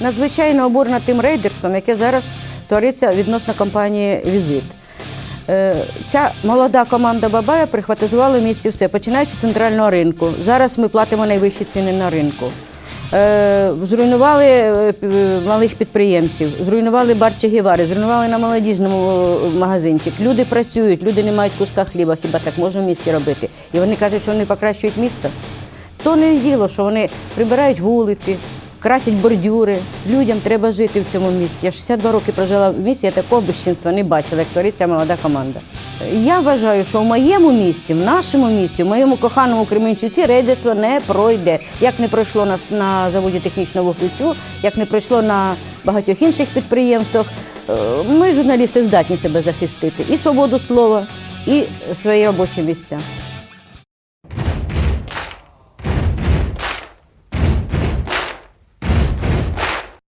надзвичайно обурена тим рейдерством, яке зараз твориться відносно компанії Візит. Е, Ця молода команда Бабая прихватизувала в місті все, починаючи з центрального ринку. Зараз ми платимо найвищі ціни на ринку. Е, Зруйнували е, малих підприємців, зруйнували бар Че Гевари, зруйнували на молодіжному магазинчик. Люди працюють, люди не мають куска хліба, хіба так можна в місті робити. І вони кажуть, що вони покращують місто. То не діло, що вони прибирають вулиці, красять бордюри. Людям треба жити в цьому місці. Я 62 роки прожила в місті, я такого безчинства не бачила, як творить ця молода команда. Я вважаю, що в моєму місті, в нашому місті, в моєму коханому Кременчуці рейдерство не пройде. Як не пройшло на, на заводі технічного вуглецю, як не пройшло на багатьох інших підприємствах. Е, Ми, журналісти, здатні себе захистити і свободу слова, і свої робочі місця.